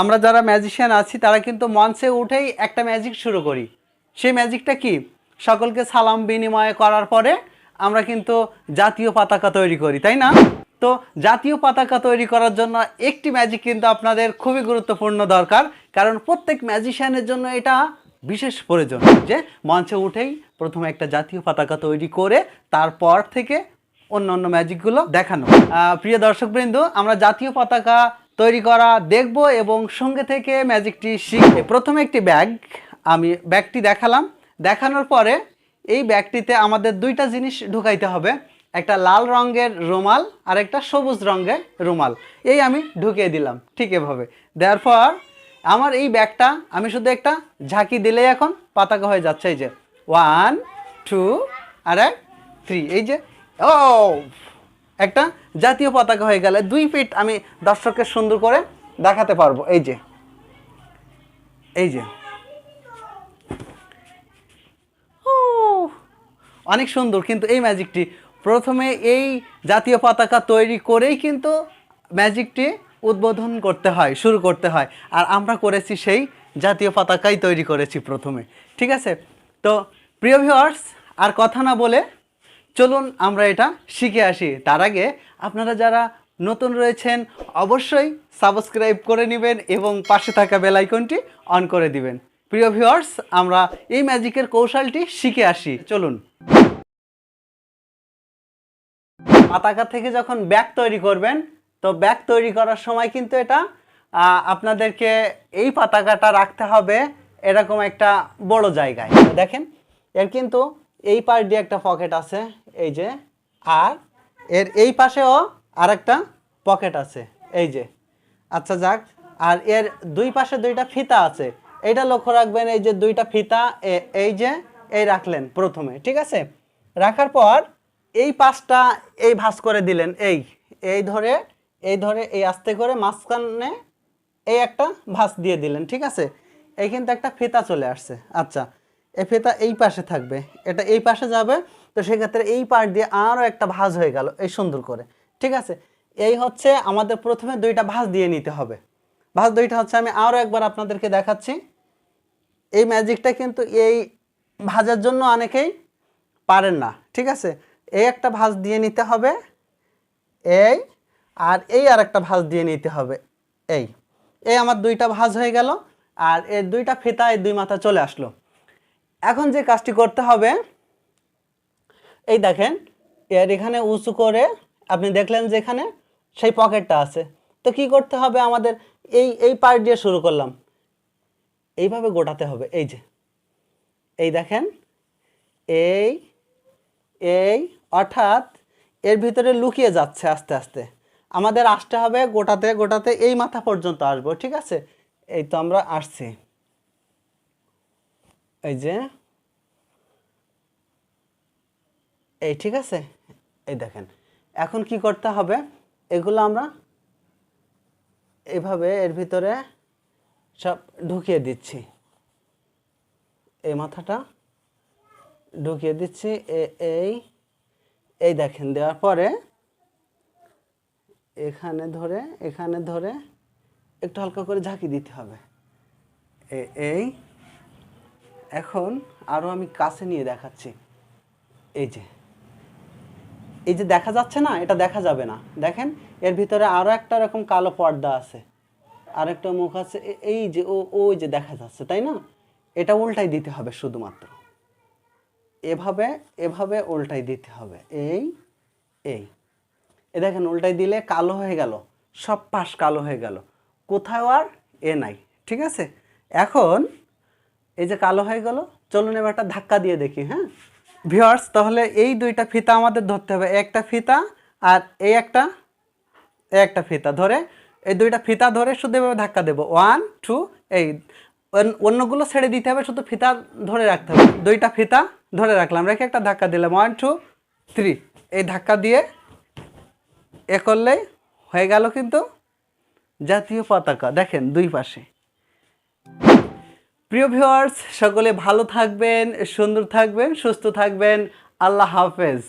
আমরা যারা ম্যাজিশিয়ান আছি, তারা কিন্তু মঞ্চে উঠেই একটা ম্যাজিক শুরু করি। সেই ম্যাজিকটা কি? সকলকে সালাম বিনিময় করার পরে আমরা কিন্তু জাতীয় পতাকা তৈরি করি, তাই না? তো জাতীয় পতাকা তৈরি করার জন্য একটি ম্যাজিক কিন্তু আপনাদের খুবই গুরুত্বপূর্ণ দরকার, কারণ প্রত্যেক ম্যাজিশিয়ানের জন্য এটা বিশেষ প্রয়োজন যে মঞ্চে উঠেই প্রথমে একটা জাতীয় পতাকা তৈরি করে তারপর থেকে অন্য অন্য ম্যাজিকগুলো দেখানো প্রিয় দর্শকবৃন্দ, আমরা জাতীয় পতাকা তৈরি করা, দেখব এবং সঙ্গে থেকে ম্যাজিকটি শিখব প্রথমে একটি ব্যাগ আমি ব্যাগটি দেখালাম। দেখানোর পরে এই ব্যাগটিতে আমাদের দুইটা জিনিস ঢুকাইতে হবে। একটা লাল রঙের রুমাল আর একটা সবুজ রঙের রুমাল। এই আমি ঢুকিয়ে দিলাম ঠিক এভাবে। দেওয়ার পর আমার এই ব্যাগটা আমি শুধু একটা ঝাঁকি দিলেই এখন পাতাকা হয়ে যাচ্ছে এই যে। ওয়ান টু আর এক থ্রি এই যে, ও একটা জাতীয় পতাকা হয়ে গেলে দুই ফিট আমি দর্শককে সুন্দর করে দেখাতে পারব। এই যে। এই যে। অনেক সুন্দর কিন্তু এই ম্যাজিকটি প্রথমে এই জাতীয় পতাকা তৈরি করেই কিন্তু ম্যাজিকটি উদ্বোধন করতে হয়, শুরু করতে হয়। আর আমরা করেছি সেই জাতীয় পতাকাই তৈরি করেছি প্রথমে। ঠিক আছে? তো প্রিয় ভিউয়ার্স আর কথা না বলে চলুন আমরা এটা শিখে আসি। তার আগে আপনারা যারা নতুন রয়েছেন, অবশ্যই সাবস্ক্রাইব করে নেবেন এবং পাশে থাকা বেল আইকনটি অন করে দিবেন। প্রিয় ভিউয়ার্স, আমরা এই ম্যাজিকের কৌশলটি শিখে আসি। চলুন। পাতাকা থেকে যখন ব্যাগ তৈরি করবেন, তো ব্যাগ তৈরি করার সময় কিন্তু এটা আপনাদেরকে এই পাতাকাটা রাখতে হবে এরকম একটা বড় জায়গায়। দেখেন, এর কিন্তু এই পাশ দিয়ে একটা পকেট আছে। এই যে, আর এর এই পাশেও আরেকটা পকেট আছে, এই যে। আচ্ছা যাক, আর এর দুই পাশে দুইটা ফিতা আছে। এইটা লক্ষ্য রাখবেন, এই যে দুইটা ফিতা এই যে, এই রাখলেন প্রথমে, ঠিক আছে? রাখার পর এই পাশটা এই ভাঁজ করে দিলেন, এই এই ধরে এই ধরে, এই আস্তে করে মাঝখানে এই একটা ভাস দিয়ে দিলেন, ঠিক আছে? এই কিন্তু একটা ফিতা চলে আসছে আচ্ছা। এই ফিতা এই পাশে থাকবে, এটা এই পাশে যাবে, তো সেক্ষেত্রে এই পাশ দিয়ে আরও একটা ভাঁজ হয়ে গেল এই সুন্দর করে, ঠিক আছে? এই হচ্ছে আমাদের প্রথমে দুইটা ভাঁজ দিয়ে নিতে হবে। ভাঁজ দুইটা হচ্ছে আমি আরও একবার আপনাদেরকে দেখাচ্ছি। এই ম্যাজিকটা কিন্তু এই ভাজার জন্য অনেকেই পারেন না, ঠিক আছে? এই একটা ভাঁজ দিয়ে নিতে হবে, এই, আর এই আর একটা ভাঁজ দিয়ে নিতে হবে, এই। এই আমার দুইটা ভাঁজ হয়ে গেল, আর এর দুইটা ফিতা এই দুই মাথা চলে আসলো। এখন যে কাজটি করতে হবে, এই দেখেন, এর এখানে উঁচু করে আপনি দেখলেন যে এখানে সেই পকেটটা আছে। তো কি করতে হবে আমাদের? এই এই পার্ট দিয়ে শুরু করলাম। এইভাবে গোটাতে হবে, এই যে। এই দেখেন, এই এই, অর্থাৎ এর ভিতরে লুকিয়ে যাচ্ছে আস্তে আস্তে। আমাদের আসতে হবে গোটাতে গোটাতে এই মাথা পর্যন্ত আসব, ঠিক আছে? এই তো আমরা আসছি। এই যে, এই ঠিক আছে? এই দেখেন, এখন কি করতে হবে? এগুলো আমরা এইভাবে এর ভিতরে সব ঢুকিয়ে দিচ্ছি। এই মাথাটা ঢুকিয়ে দিচ্ছি এই এই দেখেন, দেওয়ার পরে এখানে ধরে এখানে ধরে একটু হালকা করে ঝাঁকি দিতে হবে। এই এখন আরও আমি কাছে নিয়ে দেখাচ্ছি। এই যে। এই যে দেখা যাচ্ছে না, এটা দেখা যাবে না। দেখেন, এর ভিতরে আরও একটা এরকম কালো পর্দা আছে। আর একটা মুখ আছে। এই যে ও ওই যে দেখা যাচ্ছে, তাই না? এটা উল্টাই দিতে হবে শুধুমাত্র। এভাবে এভাবে উল্টাই দিতে হবে। এই এই। এ দেখেন, উল্টাই দিলে কালো হয়ে গেল। সব পাশ কালো হয়ে গেল। কোথাও আর এ নাই, ঠিক আছে? এখন এই যে কালো হয়ে গেল, চলুন এবার একটা ধাক্কা দিয়ে দেখি হ্যাঁ? ভিওয়ার্স তাহলে এই দুইটা ফিতা আমাদের ধরতে হবে, একটা ফিতা আর এই একটা একটা ফিতা ধরে, এই দুইটা ফিতা ধরে শুধু এভাবে ধাক্কা দেবো। ওয়ান টু এই অন্য- অন্যগুলো ছেড়ে দিতে হবে, শুধু ফিতা ধরে রাখতে হবে। দুইটা ফিতা ধরে রাখলাম, রেখে একটা ধাক্কা দিলাম। ওয়ান টু থ্রি এই ধাক্কা দিয়ে এ করলেই হয়ে গেল কিন্তু জাতীয় পতাকা। দেখেন দুই পাশে। প্রিয় ভিওয়ার্স সকলে ভালো থাকবেন সুন্দর থাকবেন সুস্থ থাকবেন। আল্লাহ হাফেজ।